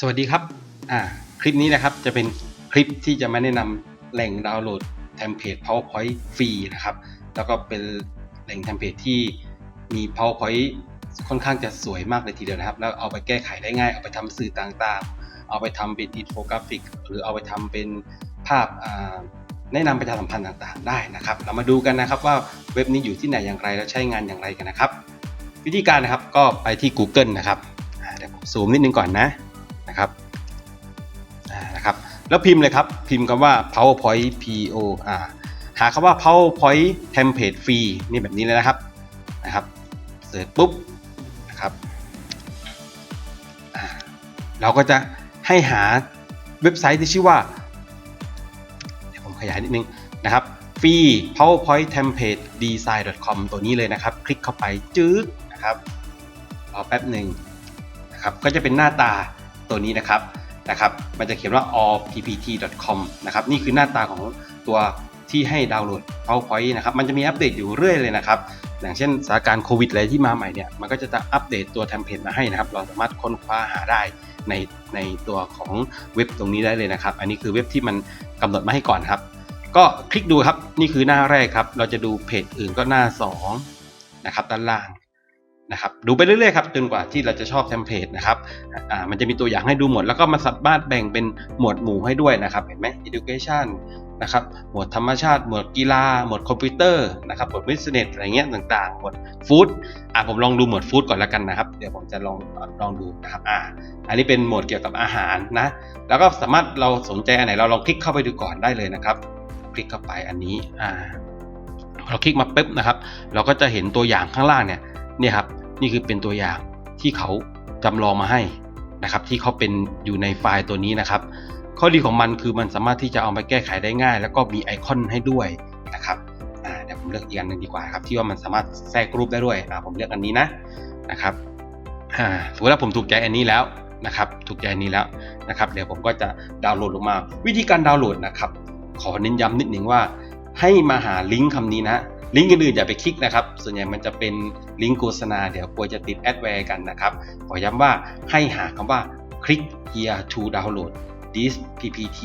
สวัสดีครับ อ่า คลิปนี้นะครับ จะเป็นคลิปที่จะมาแนะนำแหล่งดาวน์โหลดเทมเพลต PowerPoint ฟรีนะครับ แล้วก็เป็นแหล่งเทมเพลตที่มี PowerPoint ค่อนข้างจะสวยมากเลยทีเดียวนะครับ แล้วเอาไปแก้ไขได้ง่าย เอาไปทำสื่อต่างๆ เอาไปทำเป็นอินโฟกราฟิก หรือเอาไปทำเป็นภาพอ่าแนะนำประชาสัมพันธ์ต่างๆ ได้นะครับ เรามาดูกันนะครับว่าเว็บนี้อยู่ที่ไหนอย่างไรและใช้งานอย่างไรกันนะครับ วิธีการนะครับก็ไปที่ Google นะครับเดี๋ยวผมซูมนิดนึงก่อนนะ นะครับนะครับ แล้วพิมพ์เลยครับ พิมพ์คำว่า PowerPoint P O อ่าหาคำว่า PowerPoint Template Free นี่แบบนี้เลยนะครับนะครับเสิร์ชปุ๊บนะครับเราก็จะให้หาเว็บไซต์ที่ชื่อว่าเดี๋ยวผมขยายนิดนึงนะครับ free powerpoint template design com ตัวนี้เลยนะครับ คลิกเข้าไปจื๊ดนะครับรอแป๊บหนึ่งนะครับก็จะเป็นหน้าตา ตัวนี้นะครับนะครับ มันจะเขียนว่า allppt.com นะครับนี่คือหน้าตาของตัวที่ให้ดาวน์โหลด powerpoint นะครับ มันจะมีอัปเดตอยู่เรื่อยเลยนะครับ อย่างเช่นสถานการณ์โควิดอะไรที่มาใหม่เนี่ย มันก็จะอัปเดตตัวเทมเพลตมาให้นะครับ เราสามารถค้นคว้าหาได้ในในตัวของเว็บตรงนี้ได้เลยนะครับ อันนี้คือเว็บที่มันกำหนดมาให้ก่อนครับ ก็คลิกดูครับ นี่คือหน้าแรกครับ เราจะดูเพจอื่นก็หน้า2นะครับด้านล่าง นะครับดูไปเรื่อยๆครับจนกว่าที่เราจะชอบเทมเพลตนะครับอ่ามันจะมีตัวอย่างให้ดูหมด แล้วก็มันสามารถแบ่งเป็นหมวดหมู่ให้ด้วยนะครับ เห็นไหม education นะครับหมวดธรรมชาติ หมวดกีฬา หมวดคอมพิวเตอร์นะครับหมวด business อะไรเงี้ยต่างๆ หมวดฟู้ดอ่าผมลองดูหมวดฟู้ดก่อนแล้วกันนะครับ เดี๋ยวผมจะลองลองดูนะครับอ่าอันนี้เป็นหมวดเกี่ยวกับอาหารนะแล้วก็สามารถเราสนใจอันไหนเราลองคลิกเข้าไปดูก่อนได้เลยนะครับ คลิกเข้าไปอันนี้อ่าเราคลิกมาปุ๊บนะครับ เราก็จะเห็นตัวอย่างข้างล่างเนี่ยเนี่ยครับ นี่คือเป็นตัวอย่างที่เขาจำลองมาให้นะครับ ที่เขาเป็นอยู่ในไฟล์ตัวนี้นะครับ ข้อดีของมันคือมันสามารถที่จะเอาไปแก้ไขได้ง่าย แล้วก็มีไอคอนให้ด้วยนะครับอ่าเดี๋ยวผมเลือกอีกอันหนึ่งดีกว่าครับ ที่ว่ามันสามารถแทรกรูปได้ด้วยอ่าผมเลือกอันนี้นะนะครับอ่าสมมติว่าผมถูกใจอันนี้แล้วนะครับถูกใจอันนี้แล้วนะครับเดี๋ยวผมก็จะดาวน์โหลดลงมา วิธีการดาวน์โหลดนะครับ ขอเน้นย้ำนิดหนึ่งว่า ให้มาหาลิงก์คำนี้นะ ลิงก์อื่นๆอย่าไปคลิกนะครับ ส่วนใหญ่มันจะเป็นลิงก์โฆษณา เดี๋ยวกลัวจะติดแอดแวร์กันนะครับ ขอย้ำว่าให้หาคำว่า click here to download this ppt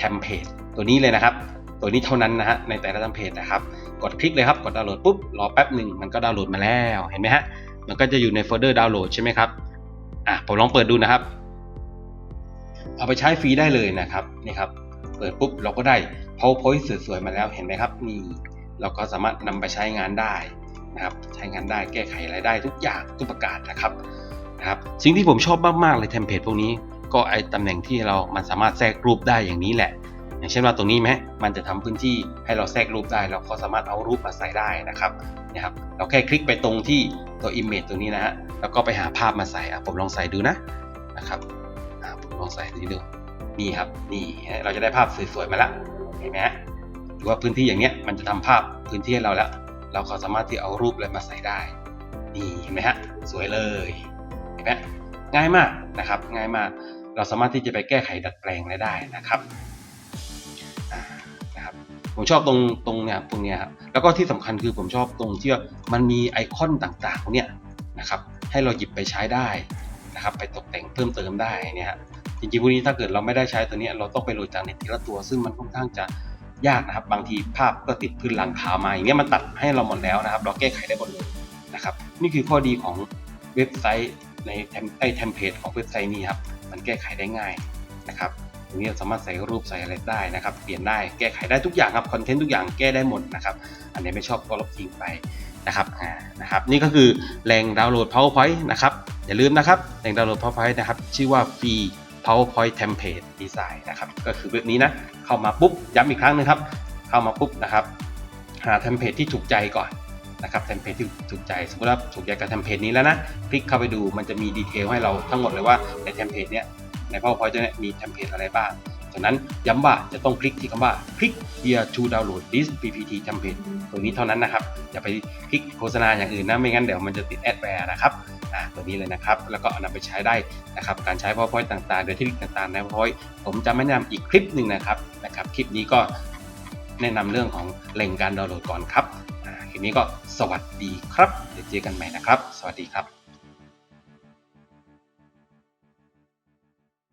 template ตัวนี้เลยนะครับ ตัวนี้เท่านั้นนะฮะในแต่ละเทมเพลตนะครับ กดคลิกเลยครับ กดดาวน์โหลดปุ๊บ รอแป๊บหนึ่งมันก็ดาวน์โหลดมาแล้ว เห็นไหมฮะ มันก็จะอยู่ในโฟลเดอร์ดาวน์โหลดใช่ไหมครับ อะ ผมลองเปิดดูนะครับ เอาไปใช้ฟรีได้เลยนะครับ นี่ครับ เปิดปุ๊บเราก็ได้ PowerPoint สวยๆมาแล้ว เห็นไหมครับ นี่ เราก็สามารถนำไปใช้งานได้นะครับใช้งานได้แก้ไขรายได้ทุกอย่างทุกประการนะครับนะครับสิ่งที่ผมชอบมากๆเลยเทมเพลตพวกนี้ก็ไอตำแหน่งที่เรามันสามารถแทรกรูปได้อย่างนี้แหละ อย่างเช่นว่าตรงนี้ไหมมันจะทำพื้นที่ให้เราแทรกรูปได้ เราก็สามารถเอารูปมาใส่ได้นะครับนี่ยครับ เราแค่คลิกไปตรงที่ตัว image ตรงนี้นะฮะแล้วก็ไปหาภาพมาใส่อะผมลองใส่ดูนะนะครับอ่าผมลองใส่ดูนี่ครับนี่เราจะได้ภาพสวยๆมาแล้วเห็นไหมฮะ รือว่าพื้นที่อย่างเนี้ยมันจะทำภาพพื้นที่ให้เราแล้ว เราก็สามารถที่เอารูปอะไรมาใส่ได้ นี่เห็นไหมฮะสวยเลยเห็นไหมง่ายมากนะครับ ง่ายมาก เราสามารถที่จะไปแก้ไขดัดแปลงอะไรได้นะครับนะครับ ผมชอบตรงตรงเนี่ยตรงเนี้ยครับแล้วก็ที่สำคัญคือผมชอบตรงที่ว่ามันมีไอคอนต่างๆเนี่ยนะครับ ให้เราหยิบไปใช้ได้นะครับ ไปตกแต่งเพิ่มเติมได้เนี่ยฮะจริงๆพวกนี้ถ้าเกิดเราไม่ได้ใช้ตัวนี้เราต้องไปโหลดจากเน็ตทีละตัว ซึ่งมันค่อนข้างจะ ยากนะครับ บางทีภาพก็ติดพื้นหลังคามาอย่างเงี้ยมันตัดให้เราหมดแล้วนะครับ เราแก้ไขได้หมดเลยนะครับ นี่คือข้อดีของเว็บไซต์ในเทมไอเทมเพลตของเว็บไซต์นี้ครับมันแก้ไขได้ง่ายนะครับตรงนี้สามารถใส่รูปใส่อะไรได้นะครับ เปลี่ยนได้แก้ไขได้ทุกอย่างครับคอนเทนต์ทุกอย่างแก้ได้หมดนะครับ อันไหนี้ไม่ชอบก็ลบทิ้งไปนะครับอ่านะครับ นี่ก็คือแหล่งดาวน์โหลด PowerPoint นะครับอย่าลืมนะครับแหล่งดาวน์โหลด PowerPoint นะครับ ชื่อว่า Free PowerPoint Template Design นะครับ ก็คือเว็บนี้นะ เข้ามาปุ๊บ ย้ำอีกครั้งหนึงครับ เข้ามาปุ๊บนะครับ หาเทมเพลตที่ถูกใจก่อนนะครับเทมเพลตที่ถูกใจ สมมติว่าถูกใจกับเทมเพลตนี้แล้วนะ คลิกเข้าไปดู มันจะมีดีเทลให้เราทั้งหมดเลยว่าในเทมเพลตเนี้ย ใน PowerPoint ตัวเนี้ยมีเทมเพลตอะไรบ้างจากนั้นย้ำว่าจะต้องคลิกที่คำว่า click here to download this ppt template ตัวนี้เท่านั้นนะครับ อย่าไปคลิกโฆษณาอย่างอื่นนะ ไม่งั้นเดี๋ยวมันจะติดแอดแวร์นะครับ ตัวนี้เลยนะครับ แล้วก็เอานำไปใช้ได้นะครับ การใช้ PowerPoint ต่างๆ โดยเทคนิคต่างๆ ใน PowerPoint ผมจะไม่แนะนำอีกคลิปหนึ่งนะครับนะครับ คลิปนี้ก็แนะนำเรื่องของแหล่งการดาวน์โหลดก่อนครับคลิปนี้ก็สวัสดีครับ เดี๋ยวเจอกันใหม่นะครับ สวัสดีครับ